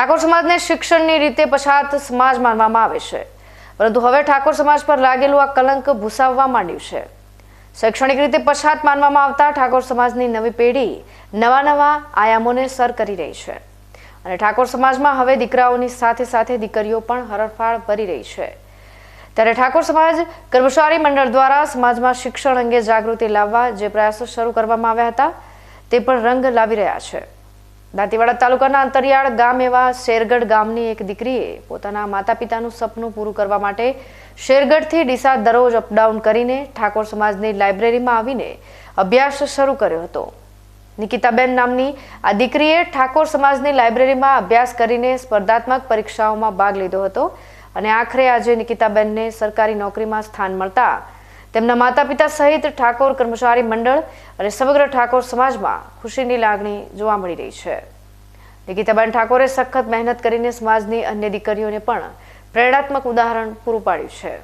ઠાકોર સમાજને શિક્ષણની રીતે પછાત સમાજ માનવામાં આવે છે. પરંતુ હવે ઠાકોર સમાજ પર લાગેલું આ કલંક ભૂસાવવા માંડ્યું છે. શૈક્ષણિક રીતે પછાત માનવામાં આવતા ઠાકોર સમાજની નવી પેઢી નવા નવા આયામોને સર કરી રહી છે. અને ઠાકોર સમાજમાં હવે દીકરાઓની સાથે સાથે દીકરીઓ પણ હરણફાળ ભરી રહી છે. ત્યારે ઠાકોર સમાજ કર્મચારી મંડળ દ્વારા સમાજમાં શિક્ષણ અંગે જાગૃતિ લાવવા જે પ્રયાસો શરૂ કરવામાં આવ્યા હતા, તે પણ રંગ લાવી રહ્યા છે. દાંતીવાડા તાલુકાના અંતરિયાળ ગામ એવા શેરગઢ ગામની એક દીકરીએ પોતાના માતા પિતાનું સપનું પૂરું કરવા માટે શેરગઢથી ડીસા દરરોજ અપડાઉન કરીને ઠાકોર સમાજની લાઇબ્રેરીમાં આવીને અભ્યાસ શરૂ કર્યો હતો. નિકિતાબેન નામની આ દીકરીએ ઠાકોર સમાજની લાઇબ્રેરીમાં અભ્યાસ કરીને સ્પર્ધાત્મક પરીક્ષાઓમાં ભાગ લીધો હતો અને આખરે આજે નિકિતાબેનને સરકારી નોકરીમાં સ્થાન મળતા તેમના માતા પિતા સહિત ઠાકોર કર્મચારી મંડળ અને સમગ્ર ઠાકોર સમાજમાં ખુશીની લાગણી જોવા મળી રહી છે. નિકિતાબેન ઠાકોરે સખત મહેનત કરીને સમાજની અન્ય દીકરીઓને પણ પ્રેરણાત્મક ઉદાહરણ પૂરું પાડ્યું છે.